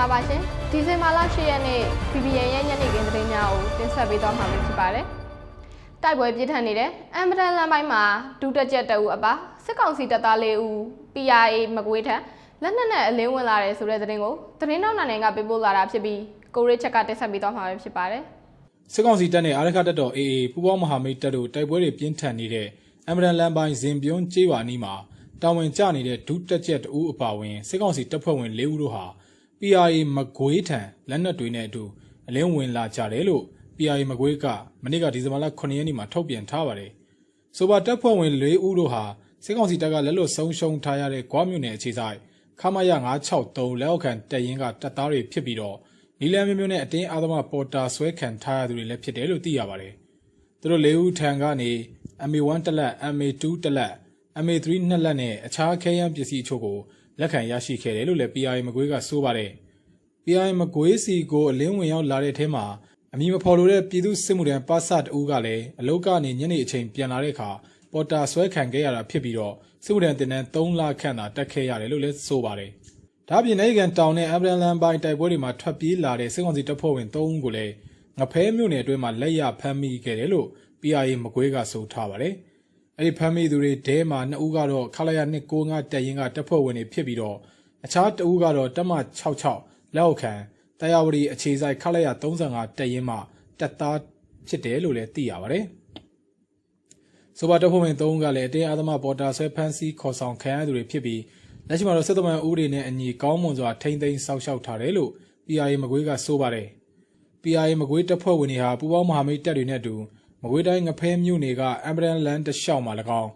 ္ဂလာပါရှင်ဒီဇင်ဘာလ10ရက်နေ့ PPN ရဲ့ညနေခင်းသတင်းများကိုတင်ဆက်ပေးသွားမှာဖြစ်ပါတယ်တိုက်ပွဲပြစ်ထန်နေတဲ့အမ်ဘရန်လမ်းပိုင်းမှာဒုတက်ကြက်တအူအပါစစ်ကောင်စီတပ်သား၄ဦး PRA မကွေးထံလက်နက်နဲ့အလင်းဝင်လာတယ်ဆိုတဲ့သတင်းကိုသတင်းနောက်နိုင်ကပေးပို့လာတာဖြစ်ပြီးကိုရစ်ချက်ကတင်ဆက်ပေးသွားမှာဖြစ်ပါတယ်စစ်ကောင်စီတပ်နဲ့အာရခတပ်တော် AA ပူးပေါင်းမဟာမိတ်တပ်တို့တိုက်ပွဲတွေပြင်းထန်နေတဲ့အမရန်လန်ပိုင်းဇင်ပြုံးကျေးဝါနီးမှာတာဝန်ကျနေတဲ့ဒုတက်ချက်တအူးအပါဝင်စစ်ကောင်စီတပ်ဖွဲ့ဝင်၄ဦးတို့ဟာ PRA မကွေးထံလက်နက်တွေနဲ့အတူအလင်းဝင်လာကြတယ်လို့ PRA မကွေးကမနေ့ကဒီဇင်ဘာလ9ရက်နေ့မှာထုတ်ပြန်ထားပါတယ်။ဆိုပါတပ်ဖွဲ့ဝင်၄ဦးတို့ဟာစစ်ကောင်စီတပ်ကလက်လွတ်ဆုံးရှုံးထားရတဲ့ကွာမြို့နယ်အခြေဆိုင်ခမရ963လက်အောက်ခံတပ်ရင်းကတပ်သားတွေဖြစ်ပြီးတော့နီလန်မျိုးမျိုးနဲ့အတင်းအာသမပေါ်တာဆွဲခံထားရသူတွေလည်းဖြစ်တယ်လို့သိရပါတယ်။သူတို့၄ဦးထံကနေ MA1 တလက် MA2 တလက် MA3 နှစ်လက်နဲ့အခြားခဲယမ်းပစ္စည်းအချို့ကိုလက်ခံရရှိခဲ့တယ်လို့လည်း PRA မကွေးကဆိုပါတယ်။ PRA မကွေးစီကိုအလင်းဝင်ရောက်လာတဲ့ထဲမှာအမည်မဖော်လိုတဲ့ပြည်သူစစ်မှုထမ်းပါဆတ်ဦးကလည်းအလုတ်ကနေညနေအချိန်ပြန်လာတဲ့အခါပေါ်တာဆွဲခံခဲ့ရတာဖြစ်ပြီးတော့စစ်မှုထမ်းတင်တန်း3လခန့်သာတက်ခဲ့ရတယ်လို့လည်းဆိုပါတယ်။ဒါ့အပြင်နိုင်ငံတောင်နဲ့အဗရန်လန်ပိုင်းတိုက်ပွဲတွေမှာထွက်ပြေးလာတဲ့စစ်ကောင်စီတပ်ဖွဲ့ဝင်3ဦးကိုလည်းငဖဲမြို့နယ်အတွင်းမှာလက်ရဖမ်းမိခဲ့တယ်လို့ PRA မကွေးကဆိုထားပါတယ်။ အဲ့ဒီဖမ်းမိသူတွေဒဲမှာ2ဦးကတော့ခလာရ295တပ်ရင်းကတပ်ဖွဲ့ဝင်တွေဖြစ်ပြီးတော့အခြား2ဦးကတော့တပ်မ66လက်အောက်ခံတရားဝတီအခြေဆိုင်ခလာရ35တပ်ရင်းမှတပ်သားဖြစ်တယ်လို့လည်းသိရပါတယ်။ဆိုပါတပ်ဖွဲ့ဝင်3ဦးကလည်းအတင်းအာသမပေါ်တာဆွဲဖမ်းဆီးခေါ်ဆောင်ခံရသူတွေဖြစ်ပြီးလက်ရှိမှာတော့စစ်သမန်ဦးတွေနဲ့အညီကောင်းမွန်စွာထိမ့်သိမ်းစောက်ရှောက်ထားတယ်လို့ PRA မကွေးကဆိုပါတယ်။ PRA မကွေးတပ်ဖွဲ့ဝင်တွေဟာပူးပေါင်းမဟာမိတ်တပ်တွေနဲ့အတူ မကွေးတိုင်းငဖဲမြို့နယ်ကအမ်ဘရန်လန်တလျှောက်မှာ၎င်း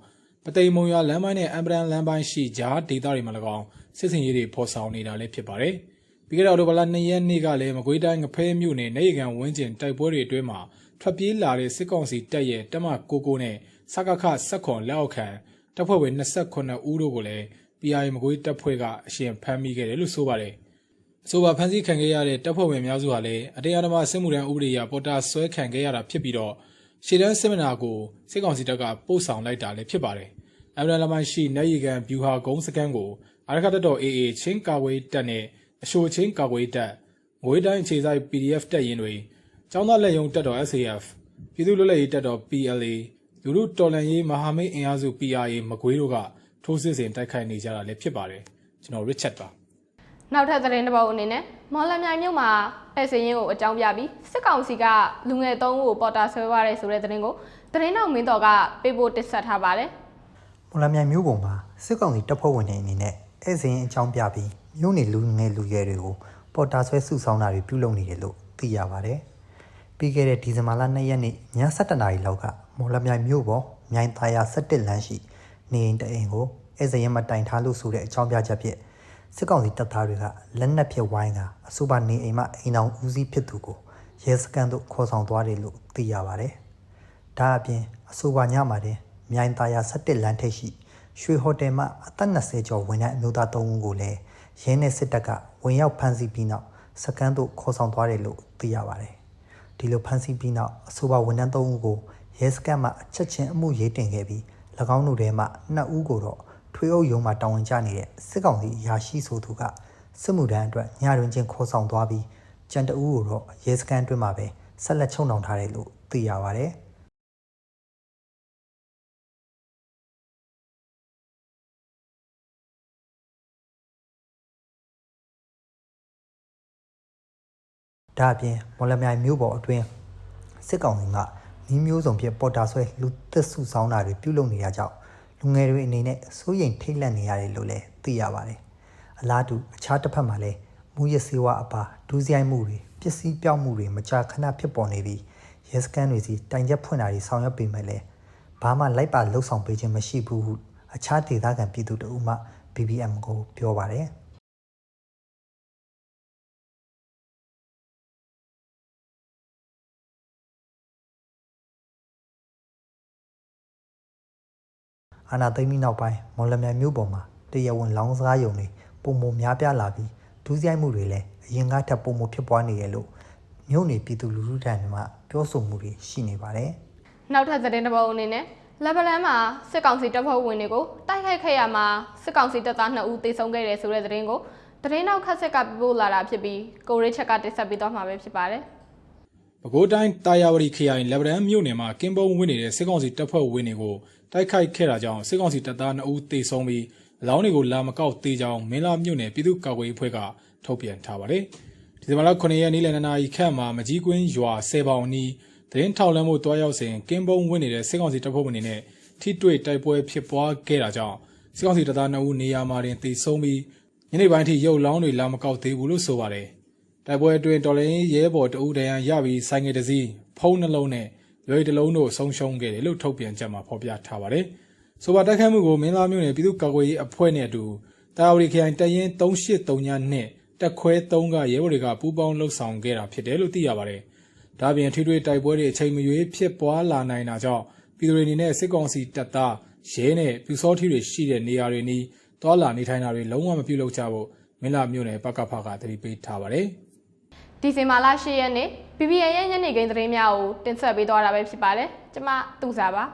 ပသိမ်မုံရွာလမ်းပိုင်းနဲ့အမ်ဘရန်လမ်းပိုင်းရှိကြားဒေသတွေမှာ၎င်းစစ်စင်ရေးတွေဖော်ဆောင်နေတာလည်းဖြစ်ပါတယ်။ပြီးခဲ့တဲ့အောက်တိုဘာလ2ရက်နေ့ကလည်းမကွေးတိုင်းငဖဲမြို့နယ်နေရကန်ဝင်းကျင်တိုက်ပွဲတွေအတွင်းမှာထွက်ပြေးလာတဲ့စစ်ကောင်စီတပ်ရဲ့တပ်မ99နဲ့စကခ16လက်အောက်ခံတပ်ဖွဲ့ဝင်29ဦးတို့ကိုလည်း PRA မကွေးတပ်ဖွဲ့ကအရှင်ဖမ်းမိခဲ့တယ်လို့ဆိုပါတယ်။အဆိုပါဖမ်းဆီးခံခဲ့ရတဲ့တပ်ဖွဲ့ဝင်များစုဟာလည်းအတရားဓမ္မစစ်မှုထမ်းဥပဒေအရပေါ်တာဆွဲခံခဲ့ရတာဖြစ်ပြီးတော့ ရှေ့တန်းစစ်မနာကိုစစ်ကောင်စီတပ်ကပို့ဆောင်လိုက်တာလည်းဖြစ်ပါတယ်။အမရလမိုင်းရှိနေရီကန်ဗျူဟာကုန်းစကန်ကိုအာရခတပ်တော် AA ချင်းကာဝေးတပ်နဲ့အရှိုချင်းကာဝေးတပ်ငွေတိုင်းအခြေစိုက် PDF တပ်ရင်းတွေចောင်းသားလက်ယုံတပ်တော် SAF ပြည်သူ့လွတ်လပ်ရေးတပ်တော် PLA လူလူတော်လန်ရေးမဟာမိတ်အင်အားစု PRA မကွေးတို့ကထိုးစစ်ဆင်တိုက်ခိုက်နေကြတာလည်းဖြစ်ပါတယ်ကျွန်တော် Richard ပါနောက်ထပ်သတင်းတစ်ပုဒ်အနေနဲ့မော်လမြိုင်မြို့မှာ ဖက်စရင်ကိုအကြောင်းပြပြီးစစ်ကောင်စီကလူငယ်၃ဦးကိုပေါ်တာဆွဲသွားတယ်ဆိုတဲ့သတင်းကိုသတင်းနောက်မင်းတော်ကပေးပို့တင်ဆက်ထားပါတယ်မော်လမြိုင်မျိုးပုံမှာစစ်ကောင်စီတပ်ဖွဲ့ဝင်တွေအနေနဲ့ဧည့်စဉ်အကြောင်းပြပြီးမြို့နယ်လူငယ်လူရွယ်တွေကိုပေါ်တာဆွဲစုဆောင်းတာတွေပြုလုပ်နေတယ်လို့သိရပါတယ်။ပြီးခဲ့တဲ့ဒီဇင်ဘာလ2ရက်နေ့ည7:00နာရီလောက်ကမော်လမြိုင်မြို့ပေါ်မြိုင်သားရ17လမ်းရှိနေအိမ်တအိမ်ကိုဧည့်စဉ်ရမတိုင်ထားလို့ဆိုတဲ့အကြောင်းပြချက်ဖြင့် စစ်ကောင်စီတပ်သားတွေကလက်နက်ဖြင့်ဝိုင်းကအဆိုပါနေအိမ်မှအိမ်အောင်ဦးစီးဖြစ်သူကိုရဲစခန်းသို့ခေါ်ဆောင်သွားတယ်လို့သိရပါတယ်။ဒါအပြင်အဆိုပါညမှာတင်မြိုင်သားရ17လမ်းထိပ်ရှိရွှေဟိုတယ်မှအသက်20ကျော်ဝန်ထမ်းအမျိုးသား3ဦးကိုလည်းရင်းနဲ့စစ်တပ်ကဝင်ရောက်ဖမ်းဆီးပြီးနောက်စကန်သို့ခေါ်ဆောင်သွားတယ်လို့သိရပါတယ်။ဒီလိုဖမ်းဆီးပြီးနောက်အဆိုပါဝန်ထမ်း3ဦးကိုရဲစကန်မှအချက်ချင်းအမှုရေးတင်ခဲ့ပြီး၎င်းတို့ထဲမှ2ဦးကိုတော့ ထွေအုပ်ရုံးမှတာဝန်ကျနေတဲ့စစ်ကောင်စီအရာရှိဆိုသူကစစ်မှုထမ်းအတွက်ညတွင်ချင်းခေါ်ဆောင်သွားပြီးကြံတအူးကိုတော့ရဲစကန်အတွင်းမှာပဲဆက်လက်ချုံနှောင်ထားတယ်လို့သိရပါတယ်။ဒါအပြင်မော်လမြိုင်မြို့ပေါ်အတွင်းစစ်ကောင်စီကနီးမျိုးစုံဖြင့်ပေါ်တာဆွဲလူသက်စုဆောင်းတာတွေပြုလုပ်နေတာကြောင့် လူငယ်တွေအနေနဲ့စိုးရိမ်ထိတ်လန့်နေရတယ်လို့လည်းသိရပါတယ်။အလားတူအခြားတစ်ဖက်မှာလည်းမူရစေဝါအပါဒူးစရိုက်မှုတွေပစ္စည်းပြောင်းမှုတွေမကြာခဏဖြစ်ပေါ်နေပြီးရဲစခန်းတွေစီတိုင်ချက်ဖွင့်တာတွေဆောင်ရွက်ပေးမယ်လဲဘာမှလိုက်ပါလှုပ်ဆောင်ပေးခြင်းမရှိဘူးဟုအခြားဒေသခံပြည်သူတို့မှ BBM ကိုပြောပါတယ်။ အာနာသိမ့်ပြီးနောက်ပိုင်းမော်လမြိုင်မြို့ပေါ်မှာတရားဝင်လောင်းစားယုံတွေပုံမများပြားလာပြီးဒူးဆိုင်မှုတွေလည်းအရင်ကထပ်ပုံမဖြစ်ပွားနေရလို့မြို့နယ်ပြည်သူလူထုထံမှပြောဆိုမှုတွေရှိနေပါတယ်နောက်ထပ်သတင်းတစ်ပုဒ်အနေနဲ့လက်ဗလန်မှာစစ်ကောင်စီတပ်ဖွဲ့ဝင်တွေကိုတိုက်ခိုက်ခဲ့ရမှာစစ်ကောင်စီတပ်သား2ဦးသေဆုံးခဲ့တယ်ဆိုတဲ့သတင်းကိုသတင်းနောက်ခက်ဆက်ကပြပို့လာတာဖြစ်ပြီးကိုရိချက်ကတင်ဆက်ပေးသွားမှာပဲဖြစ်ပါတယ် ပဲခူးတိုင်းတာယာဝတီခရိုင်လက်ဗရန်မြို့နယ်မှာကင်းပုံဝင်နေတဲ့စစ်ကောင်စီတပ်ဖွဲ့ဝင်တွေကိုတိုက်ခိုက်ခဲ့တာကြောင့်စစ်ကောင်စီတပ်သား2ဦးသေဆုံးပြီးအလောင်းတွေကိုလာမကောက်သေးကြောင်းမင်းလာမြို့နယ်ပြည်သူ့ကာကွယ်ရေးအဖွဲ့ကထုတ်ပြန်ထားပါတယ်။ဒီဇင်ဘာလ9ရက်နေ့လယ်2နာရီခန့်မှာမကြီးကွင်းရွာ10ပေါင်နီးသတင်းထောက်လမ်းမှုတွားရောက်စဉ်ကင်းပုံဝင်နေတဲ့စစ်ကောင်စီတပ်ဖွဲ့ဝင်တွေနဲ့ထိတွေ့တိုက်ပွဲဖြစ်ပွားခဲ့တာကြောင့်စစ်ကောင်စီတပ်သား2ဦးနေရာမှာတင်သေဆုံးပြီးညနေပိုင်းထိရုပ်လောင်းတွေလာမကောက်သေးဘူးလို့ဆိုပါတယ်။ တိုက်ပွဲအတွင်းတော်လိုင်းရဲဘော်တအူးတရန်ရပြီးဆိုင်ငယ်တစ်စီးဖုံးနှလုံးနဲ့ရွေတစ်လုံးတို့ဆုံးရှုံးခဲ့တယ်လို့ထုတ်ပြန်ချက်မှာဖော်ပြထားပါတယ်။ဆိုပါတိုက်ခိုက်မှုကိုမင်းသားမျိုးနယ်ပြည်သူ့ကာကွယ်ရေးအဖွဲ့နဲ့အတူတာဝတီခရိုင်တရင်383နဲ့တက်ခွဲ3ကရဲဘော်တွေကပူးပေါင်းလှုပ်ဆောင်ခဲ့တာဖြစ်တယ်လို့သိရပါတယ်။ဒါ့အပြင်ထိတွေ့တိုက်ပွဲတွေအချိန်မရွေးဖြစ်ပွားလာနိုင်တာကြောင့်ပြည်သူတွေအနေနဲ့စစ်ကောင်စီတပ်သားရဲနဲ့ပြူစောထီတွေရှိတဲ့နေရာတွေနီးသွာလာနေထိုင်တာတွေလုံးဝမပြုလုပ်ကြဖို့မင်းလာမျိုးနယ်ပကဖကသတိပေးထားပါတယ်။ ဒီဇင်ဘာလ10ရက်နေ့ PPN ရဲ့ညနေခင်းသတင်းများကိုတင်ဆက်ပေးသွားတာပဲဖြစ်ပါတယ်ကျမသူစားပါ